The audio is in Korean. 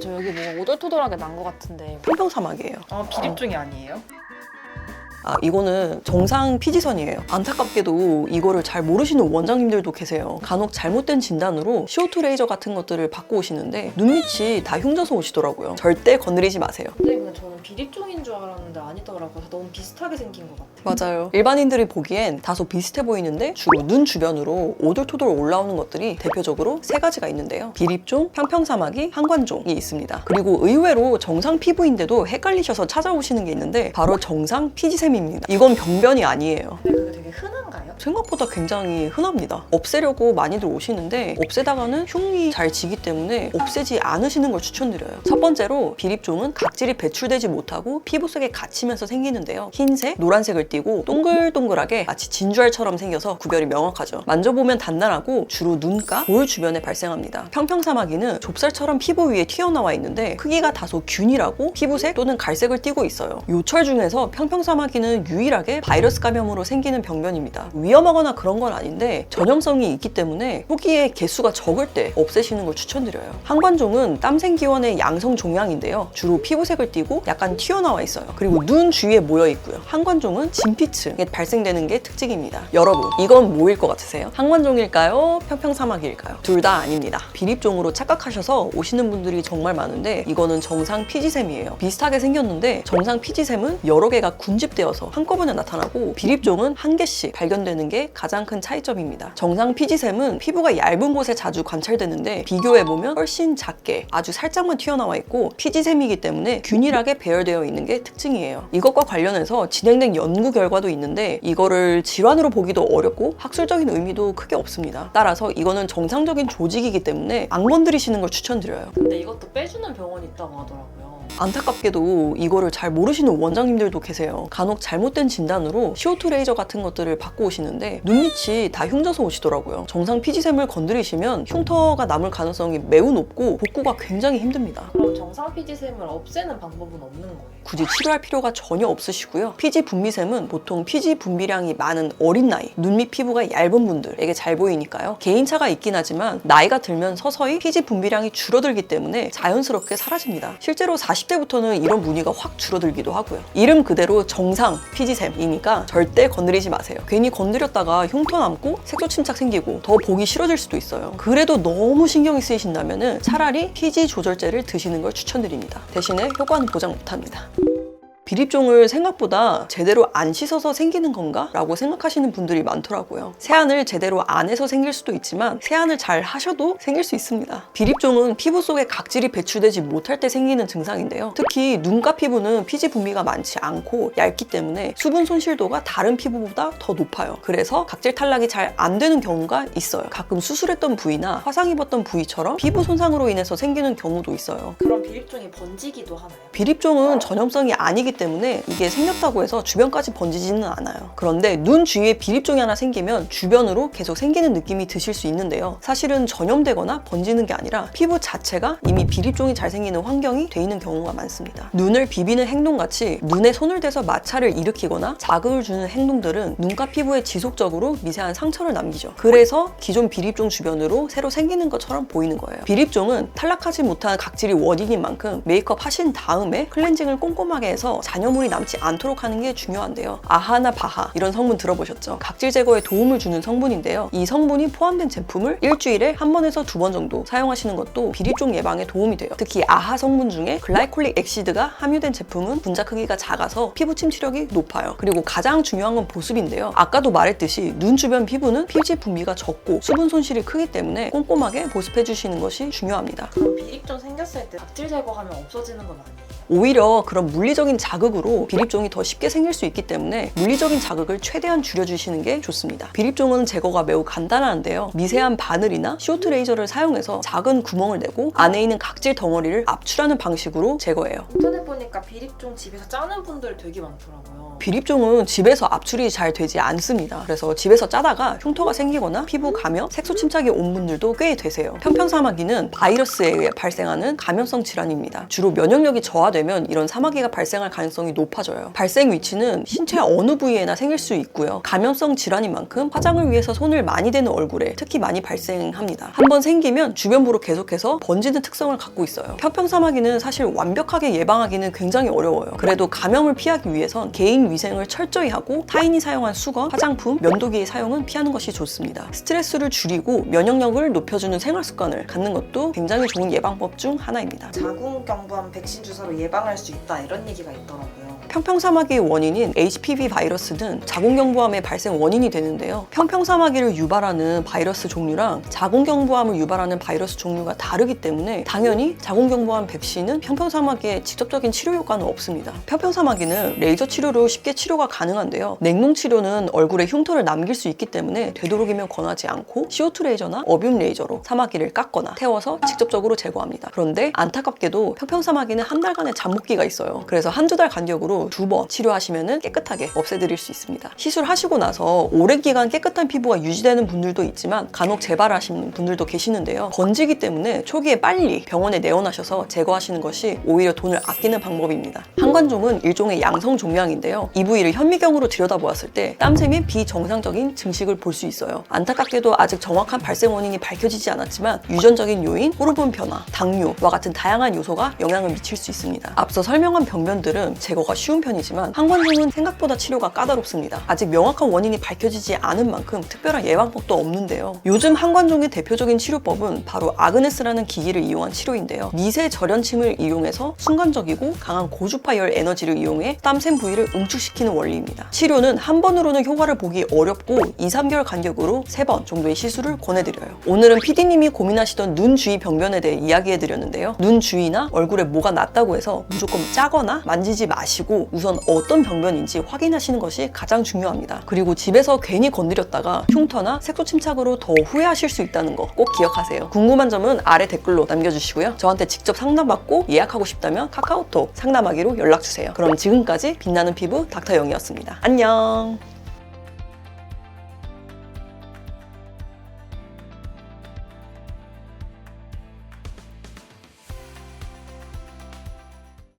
저 여기 뭐 오돌토돌하게 난 것 같은데 평평사막이에요. 아 비립종이 아니에요? 아, 이거는 정상 피지선이에요. 안타깝게도 이거를 잘 모르시는 원장님들도 계세요. 간혹 잘못된 진단으로 CO2 레이저 같은 것들을 받고 오시는데 눈밑이 다 흉져서 오시더라고요. 절대 건드리지 마세요. 선 근데 저는 비립종인 줄 알았는데 아니더라고요 너무 비슷하게 생긴 것 같아요 맞아요. 일반인들이 보기엔 다소 비슷해 보이는데 주로 눈 주변으로 오돌토돌 올라오는 것들이 대표적으로 세 가지가 있는데요. 비립종, 평평사마귀, 항관종이 있습니다. 그리고 의외로 정상 피부인데도 헷갈리셔서 찾아오시는 게 있는데 바로 정상 피지샘입니다. 이건 병변이 아니에요. 근데 그게 되게 흔한가요? 생각보다 굉장히 흔합니다. 없애려고 많이들 오시는데 없애다가는 흉이 잘 지기 때문에 없애지 않으시는 걸 추천드려요. 첫 번째로 비립종은 각질이 배출되지 못하고 피부 속에 갇히면서 생기는데요. 흰색, 노란색을 띠고 동글동글하게 마치 진주알처럼 생겨서 구별이 명확하죠. 만져보면 단단하고 주로 눈가, 볼 주변에 발생합니다. 평평사마귀는 좁쌀처럼 피부 위에 튀어나와 있는데 크기가 다소 균일하고 피부색 또는 갈색을 띠고 있어요. 요철 중에서 평평사마귀는 유일하게 바이러스 감염으로 생기는 병변입니다. 위험하거나 그런 건 아닌데 전염성이 있기 때문에 후기에 개수가 적을 때 없애시는 걸 추천드려요. 항관종은 땀생기원의 양성 종양인데요. 주로 피부색을 띠고 약간 튀어나와 있어요. 그리고 눈 주위에 모여 있고요. 항관종은 진피층에 발생되는 게 특징입니다. 여러분, 이건 뭐일 것 같으세요? 항관종일까요? 평평사막일까요? 둘 다 아닙니다. 비립종으로 착각하셔서 오시는 분들이 정말 많은데 이거는 정상 피지샘이에요. 비슷하게 생겼는데 정상 피지샘은 여러 개가 군집되어서 한꺼번에 나타나고 비립종은 한 개씩 발견되는 게 가장 큰 차이점입니다. 정상 피지샘은 피부가 얇은 곳에 자주 관찰되는데 비교해보면 훨씬 작게 아주 살짝만 튀어나와 있고 피지샘이기 때문에 균일하게 배열되어 있는 게 특징이에요. 이것과 관련해서 진행된 연구 결과도 있는데 이거를 질환으로 보기도 어렵고 학술적인 의미도 크게 없습니다. 따라서 이거는 정상적인 조직이기 때문에 안 건드리시는 걸 추천드려요. 근데 이것도 빼주는 병원이 있다고 하더라고요 안타깝게도 이거를 잘 모르시는 원장님들도 계세요. 간혹 잘못된 진단으로 CO2 레이저 같은 것들을 받고 오시는데 눈밑이 다 흉져서 오시더라고요. 정상 피지샘을 건드리시면 흉터가 남을 가능성이 매우 높고 복구가 굉장히 힘듭니다. 그럼 정상 피지샘을 없애는 방법은 없는 거예요? 굳이 치료할 필요가 전혀 없으시고요. 피지 분비샘은 보통 피지 분비량이 많은 어린 나이, 눈밑 피부가 얇은 분들에게 잘 보이니까요. 개인차가 있긴 하지만 나이가 들면 서서히 피지 분비량이 줄어들기 때문에 자연스럽게 사라집니다. 실제로 40 대부터는 이런 무늬가 확 줄어들기도 하고요. 이름 그대로 정상 피지샘이니까 절대 건드리지 마세요. 괜히 건드렸다가 흉터 남고 색소 침착 생기고 더 보기 싫어질 수도 있어요. 그래도 너무 신경이 쓰이신다면 차라리 피지 조절제를 드시는 걸 추천드립니다. 대신에 효과는 보장 못합니다. 비립종을 생각보다 제대로 안 씻어서 생기는 건가? 라고 생각하시는 분들이 많더라고요. 세안을 제대로 안 해서 생길 수도 있지만 세안을 잘 하셔도 생길 수 있습니다. 비립종은 피부 속에 각질이 배출되지 못할 때 생기는 증상인데요. 특히 눈가 피부는 피지 분비가 많지 않고 얇기 때문에 수분 손실도가 다른 피부보다 더 높아요. 그래서 각질 탈락이 잘 안 되는 경우가 있어요. 가끔 수술했던 부위나 화상 입었던 부위처럼 피부 손상으로 인해서 생기는 경우도 있어요. 그럼 비립종이 번지기도 하나요? 비립종은 전염성이 아니기 때문에 이게 생겼다고 해서 주변까지 번지지는 않아요. 그런데 눈 주위에 비립종이 하나 생기면 주변으로 계속 생기는 느낌이 드실 수 있는데요. 사실은 전염되거나 번지는 게 아니라 피부 자체가 이미 비립종이 잘 생기는 환경이 돼 있는 경우가 많습니다. 눈을 비비는 행동같이 눈에 손을 대서 마찰을 일으키거나 자극을 주는 행동들은 눈가 피부에 지속적으로 미세한 상처를 남기죠. 그래서 기존 비립종 주변으로 새로 생기는 것처럼 보이는 거예요. 비립종은 탈락하지 못한 각질이 원인인 만큼 메이크업 하신 다음에 클렌징을 꼼꼼하게 해서 잔여물이 남지 않도록 하는 게 중요한데요. 아하나 바하 이런 성분 들어보셨죠? 각질 제거에 도움을 주는 성분인데요. 이 성분이 포함된 제품을 일주일에 한 번에서 두 번 정도 사용하시는 것도 비립종 예방에 도움이 돼요. 특히 아하 성분 중에 글라이콜릭 액시드가 함유된 제품은 분자 크기가 작아서 피부 침투력이 높아요. 그리고 가장 중요한 건 보습인데요. 아까도 말했듯이 눈 주변 피부는 피지 분비가 적고 수분 손실이 크기 때문에 꼼꼼하게 보습해 주시는 것이 중요합니다. 비립종 생겼을 때 각질 제거하면 없어지는 건 아니에요? 오히려 그런 물리적인 자극으로 비립종이 더 쉽게 생길 수 있기 때문에 물리적인 자극을 최대한 줄여주시는 게 좋습니다. 비립종은 제거가 매우 간단한데요. 미세한 바늘이나 쇼트 레이저를 사용해서 작은 구멍을 내고 안에 있는 각질 덩어리를 압출하는 방식으로 제거해요. 인터넷 보니까 비립종 집에서 짜는 분들 되게 많더라고요. 비립종은 집에서 압출이 잘 되지 않습니다. 그래서 집에서 짜다가 흉터가 생기거나 피부 감염, 색소 침착이 온 분들도 꽤 되세요. 편편사마귀는 바이러스에 의해 발생하는 감염성 질환입니다. 주로 면역력이 저하되 면 이런 사마귀가 발생할 가능성이 높아져요. 발생 위치는 신체 어느 부위에나 생길 수 있고요. 감염성 질환인 만큼 화장을 위해서 손을 많이 대는 얼굴에 특히 많이 발생합니다. 한번 생기면 주변부로 계속해서 번지는 특성을 갖고 있어요. 편평사마귀는 사실 완벽하게 예방하기는 굉장히 어려워요. 그래도 감염을 피하기 위해선 개인 위생을 철저히 하고 타인이 사용한 수건, 화장품, 면도기의 사용은 피하는 것이 좋습니다. 스트레스를 줄이고 면역력을 높여주는 생활 습관을 갖는 것도 굉장히 좋은 예방법 중 하나입니다. 자궁경부암 백신 주사로 예 방할 수 있다 이런 얘기가 있더라고요. 평평사마귀의 원인인 HPV 바이러스는 자궁경부암의 발생 원인이 되는데요. 평평사마귀를 유발하는 바이러스 종류랑 자궁경부암을 유발하는 바이러스 종류가 다르기 때문에 당연히 자궁경부암 백신은 평평사마귀에 직접적인 치료 효과는 없습니다. 평평사마귀는 레이저 치료로 쉽게 치료가 가능한데요. 냉동 치료는 얼굴에 흉터를 남길 수 있기 때문에 되도록이면 권하지 않고 CO2 레이저나 어뷸 레이저로 사마귀를 깎거나 태워서 직접적으로 제거합니다. 그런데 안타깝게도 평평사마귀는 한 달간의 잠복기가 있어요. 그래서 한두 달 간격으로 두 번 치료하시면 깨끗하게 없애드릴 수 있습니다. 시술하시고 나서 오랜 기간 깨끗한 피부가 유지되는 분들도 있지만 간혹 재발하시는 분들도 계시는데요. 번지기 때문에 초기에 빨리 병원에 내원하셔서 제거하시는 것이 오히려 돈을 아끼는 방법입니다. 한관종은 일종의 양성 종양인데요. 이 부위를 현미경으로 들여다보았을 때 땀샘이 비정상적인 증식을 볼 수 있어요. 안타깝게도 아직 정확한 발생 원인이 밝혀지지 않았지만 유전적인 요인, 호르몬 변화, 당뇨와 같은 다양한 요소가 영향을 미칠 수 있습니다. 앞서 설명한 병변들은 제거가 쉬운 편이지만 한관종은 생각보다 치료가 까다롭습니다. 아직 명확한 원인이 밝혀지지 않은 만큼 특별한 예방법도 없는데요. 요즘 한관종의 대표적인 치료법은 바로 아그네스라는 기기를 이용한 치료인데요. 미세 절연침을 이용해서 순간적이고 강한 고주파 열 에너지를 이용해 땀샘 부위를 응축시키는 원리입니다. 치료는 한 번으로는 효과를 보기 어렵고 2, 3개월 간격으로 3번 정도의 시술을 권해드려요. 오늘은 PD님이 고민하시던 눈 주위 병변에 대해 이야기해드렸는데요. 눈 주위나 얼굴에 뭐가 났다고 해서 무조건 짜거나 만지지 마 우선 어떤 병변인지 확인하시는 것이 가장 중요합니다. 그리고 집에서 괜히 건드렸다가 흉터나 색소 침착으로 더 후회하실 수 있다는 거 꼭 기억하세요. 궁금한 점은 아래 댓글로 남겨주시고요. 저한테 직접 상담받고 예약하고 싶다면 카카오톡 상담하기로 연락주세요. 그럼 지금까지 빛나는 피부 닥터 영이었습니다. 안녕!